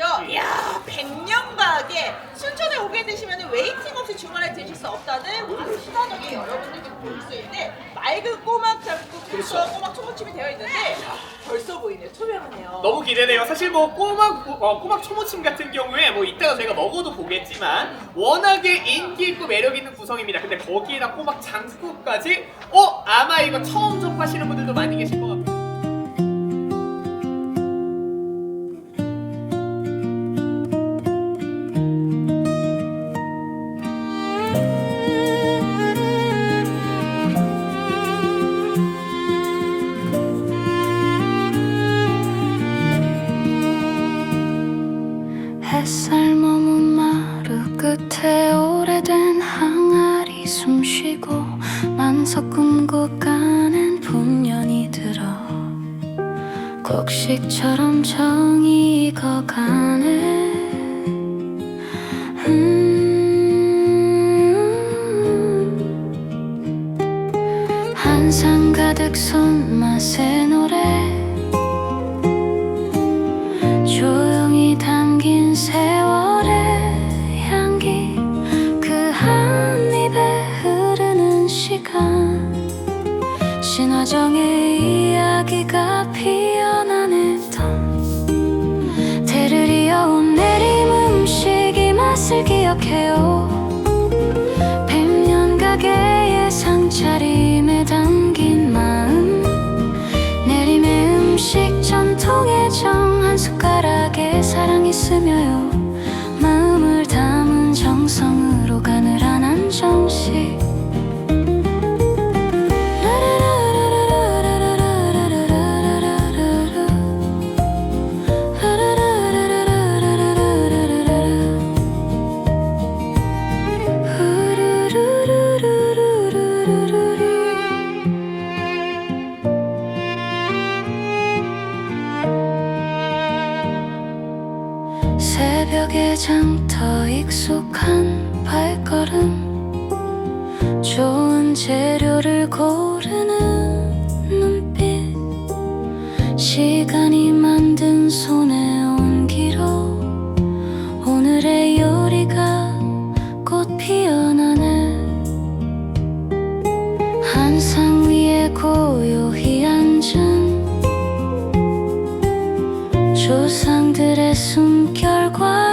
있고요. 이야, 백년과하게 순천에 오게 되시면 웨이팅 없이 주말에 드실 수 없다는 바로 시사적인 여러분들께 보일 수 있는 맑은 꼬막 장국부터 그렇죠. 꼬막 초무침이 되어 있는데 벌써 보이네요. 투명하네요. 너무 기대돼요. 사실 뭐 꼬막 어, 꼬막 초무침 같은 경우에 뭐 이따가 저희가 먹어도 보겠지만 워낙에 인기 있고 매력 있는 구성입니다. 근데 거기에다 꼬막 장국까지 어 아마 이거 처음 접하시는 분들도 많이 계실 것 같아요. 끝에 오래된 항아리 숨쉬고 만석 꿈고 가는 풍년이 들어 곡식처럼 정이 익어가네. 음 한상 가득 손맛의 노래 맛을 기억해요. 백년 가게의 상차림에 담긴 마음. 내림의 음식 전통의 정 한 숟가락에 사랑이 스며요 새벽의 장터 익숙한 발걸음 좋은 재료를 고르는 눈빛 시간이 만든 손에 온기로 오늘의 요리가 꽃 피어나네. 한상 위에 고요히 조상들의 숨결과